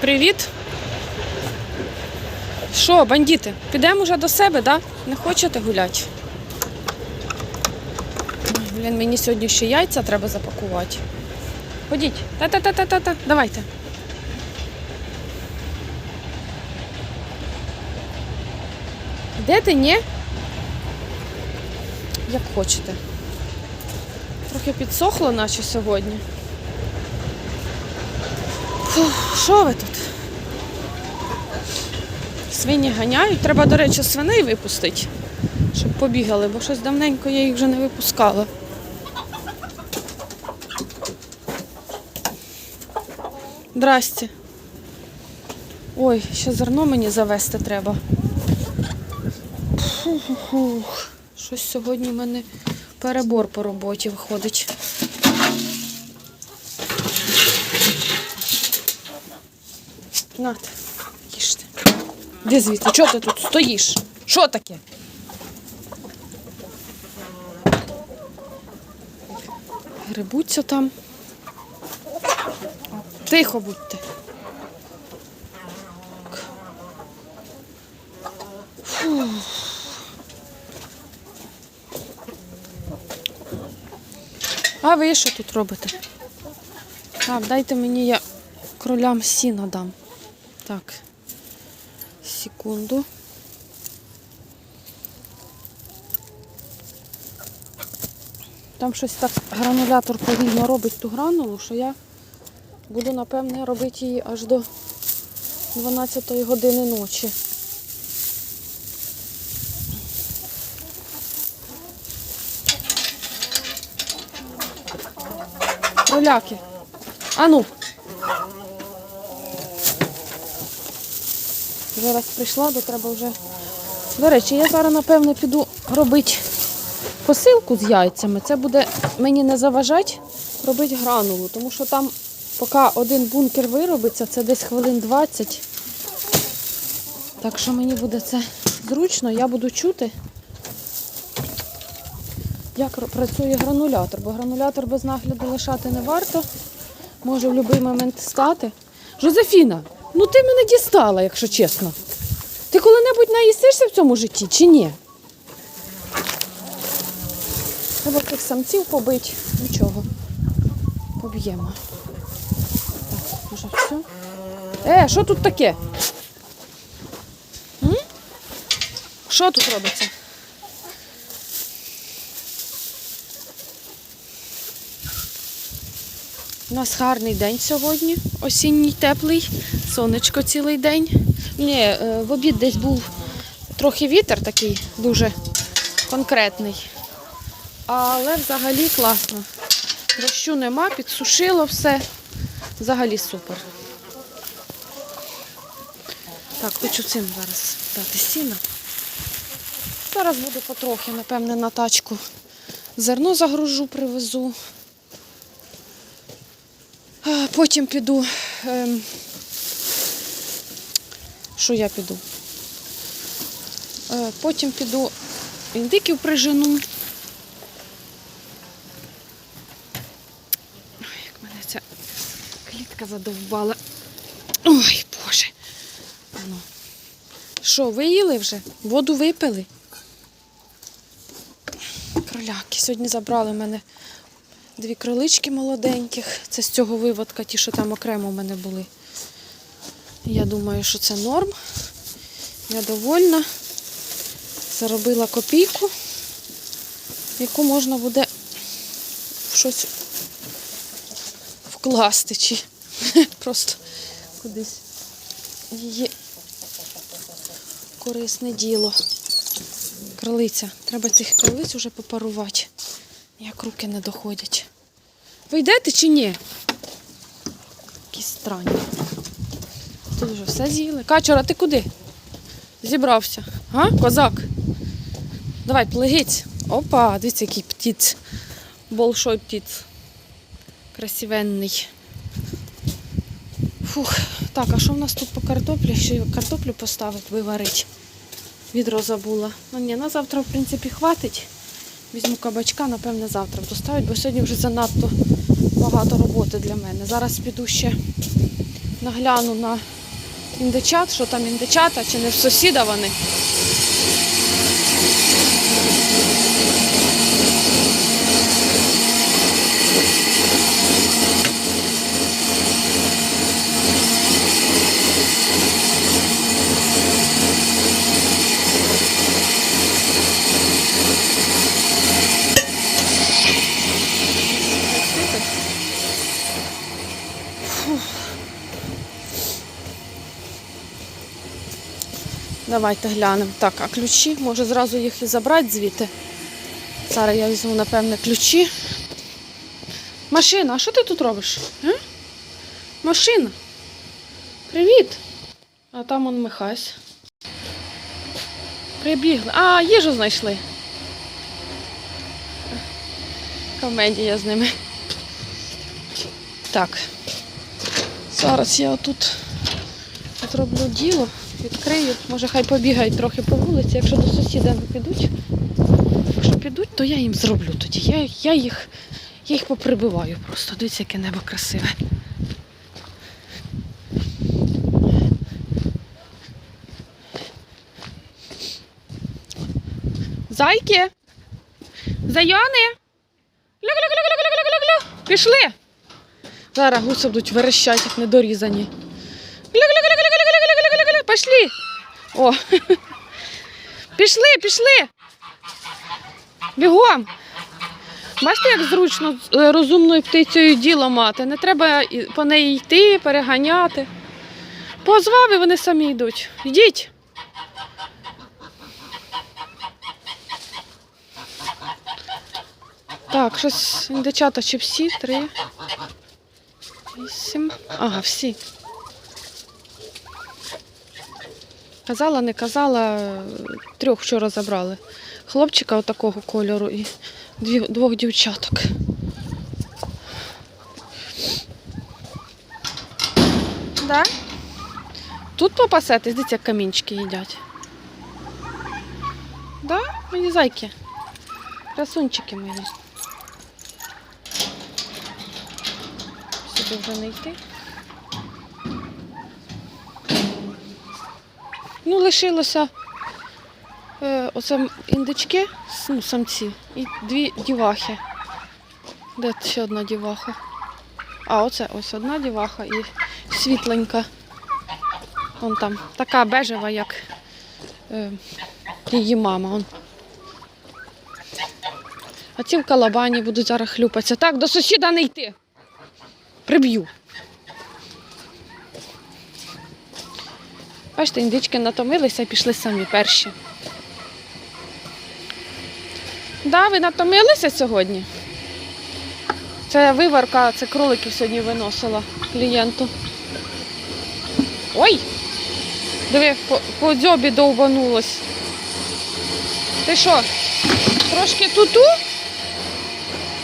Привіт. Що, бандити, підемо вже до себе, да? Не хочете гуляти? Блін, мені сьогодні ще яйця треба запакувати. Ходіть. Та-та-та-та-та-та. Давайте. Де ти, ні? Як хочете. Трохи підсохло, наче сьогодні. Що ви? Свині ганяють. Треба, до речі, свиней випустити, щоб побігали, бо щось давненько я їх вже не випускала. Здрасте. Ой, ще зерно мені завести треба. Фух, щось сьогодні в мене перебор по роботі виходить. Їжте. Де звідси? Чого ти тут стоїш? Що таке? Грибуться там. Тихо будьте. Фу. А ви що тут робите? Так, дайте мені я кролям сіна дам. Так. Секунду. Там щось так гранулятор повільно робить ту гранулу, що я буду, напевне, робити її аж до 12 години ночі. Кроляки. А ну. Вже раз прийшла, то треба вже. До речі, я зараз, напевне, піду робити посилку з яйцями. Це буде мені не заважати робити гранулу, тому що там, поки один бункер виробиться, це десь хвилин 20. Так що мені буде це зручно, я буду чути, як працює гранулятор, бо гранулятор без нагляду лишати не варто. Може в будь-який момент стати. Жозефіна, ну ти мене дістала, якщо чесно. Ти коли-небудь наїстишся в цьому житті чи ні? Треба тих самців побити. Нічого. Поб'ємо. Так, може все. Е, що тут таке? Що тут робиться? У нас гарний день сьогодні, осінній теплий, сонечко цілий день. Ні, е, в обід десь був трохи вітер такий дуже конкретний. Але взагалі класно. Дощу нема, підсушило все. Взагалі супер. Так, хочу цим зараз дати сіна. Зараз буду потрохи, напевне, на тачку зерно загружу, привезу. Потім піду. Що я піду? Е, Потім піду індиків прижену. Ой, як мене ця клітка задовбала. Ой, Боже. Ну. Що, ви їли вже? Воду випили? Кроляки. Сьогодні забрали в мене дві кролички молоденьких. Це з цього виводка, ті, що там окремо в мене були. Я думаю, що це норм. Я довольна. Заробила копійку, яку можна буде в щось вкласти чи просто кудись її корисне діло. Кролиця. Треба цих кролиць уже попарувати. Як руки не доходять. Ви йдете чи ні? Якісь странні. Тут вже все з'їли. Качора, ти куди? Зібрався. А, козак? Давай, плегиць. Опа, дивіться, який птіц. Большой птіц. Красивенний. Фух. Так, а що в нас тут по картоплі? Ще картоплю поставити, виварити. Відро забула. Ну ні, на завтра, в принципі, хватить. Візьму кабачка, напевне, завтра доставить, бо сьогодні вже занадто багато роботи для мене. Зараз піду ще нагляну на індичат, що там індичата, чи не в сусіда вони. Давайте глянемо. Так, а ключі, може зразу їх і забрати звідти. Зараз я візьму, напевне, ключі. Машина, а що ти тут робиш? А? Машина. Привіт. А там он Михась. Прибігли. А, їжу знайшли. Комедія з ними. Так. Зараз я отут зроблю діло, відкрию. Може, хай побігають трохи по вулиці, якщо до сусіда не підуть. Якщо підуть, то я їм зроблю тоді. Я, я, їх, я їх поприбиваю просто. Дивіться, яке небо красиве. Зайки! Зайони! Гля-гля-гля-гля-гля-гля-гля! Пішли! Зараз гуси будуть верещать, як недорізані. Пішли! О. Пішли, пішли. Бігом. Бачите, як зручно е, розумною птицею діло мати. Не треба по неї йти, переганяти. Позвав і вони самі йдуть. Йдіть. Так, щось індичата чи всі? Три. Вісім. Ага, всі. Казала, не казала, трьох вчора забрали. Хлопчика отакого кольору і двох дівчаток. Да? Тут попасетесь, дивіться, як камінчики їдять. Да? Мені зайки. Красунчики мої. Сюди вже не йти. Ну, лишилося е, оце індички, ну, самці, і дві дівахи. Де ще одна діваха? А, оце ось одна діваха і світленька. Вон там. Така бежева, як е, її мама. Вон. А ці в калабані будуть зараз хлюпатися. Так, до сусіда не йти. Приб'ю. Бачите, індички натомилися і пішли самі перші. Да, ви натомилися сьогодні? Це виварка, це кроликів сьогодні виносила клієнту. Ой! Диви, по, по дзьобі довбанулось. Ти що, трошки туту?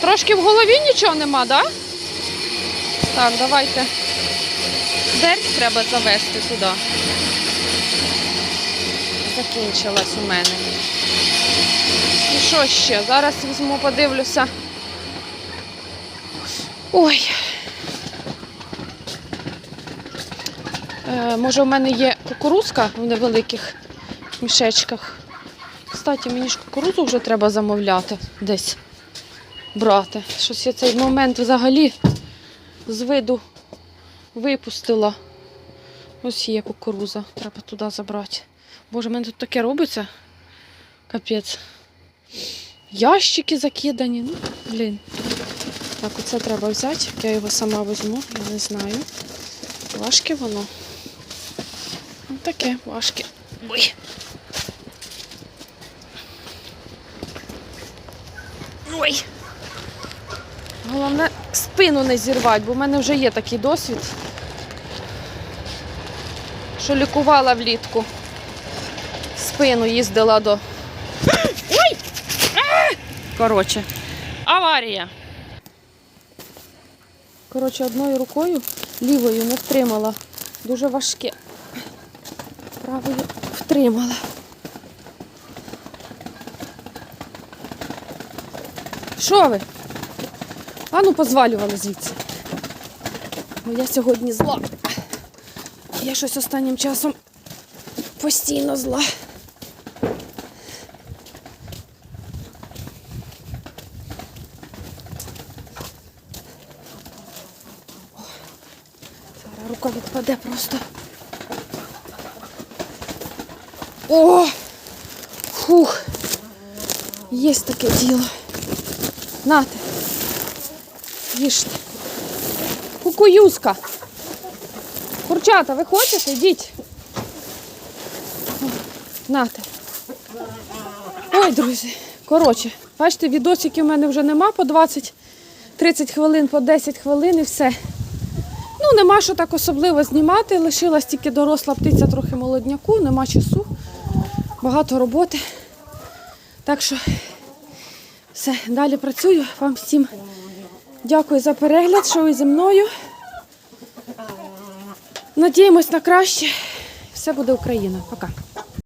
Трошки в голові нічого нема, да? Так, давайте. Дерть треба завести туди. Закінчилась у мене. І що ще? Зараз візьму, подивлюся. Ой. Е, може, у мене є кукурузка в невеликих мішечках. Кстати, мені ж кукурузу вже треба замовляти десь брати. Щось я цей момент взагалі з виду випустила. Ось є кукуруза, треба туди забрати. Боже, в мене тут таке робиться. Капець. Ящики закидані. Ну, блін. Так, оце треба взяти. Я його сама візьму, я не знаю. Важке воно. Ну, таке, важке. Ой. Ой. Головне спину не зірвати, бо в мене вже є такий досвід, що лікувала влітку. Спину їздила до. Ой! Коротше, аварія. Коротше, одною рукою лівою не втримала. Дуже важке. Правою втримала. Що ви? Ану, позвалювали звідси. Бо я сьогодні зла. Я щось останнім часом постійно зла. Зараз рука відпаде просто. О! Фух! Є таке діло. Нате. Їжте. Кукуюзка. Курчата, ви хочете? Йдіть. Нате. Ой, друзі. Коротше, бачите, відосиків у мене вже нема по 20, 30 хвилин, по 10 хвилин і все. Ну, нема що так особливо знімати. Лишилась тільки доросла птиця трохи молодняку, нема часу, багато роботи. Так що все, далі працюю. Вам всім дякую за перегляд, що ви зі мною. Надіємось на краще. Все буде Україна. Пока.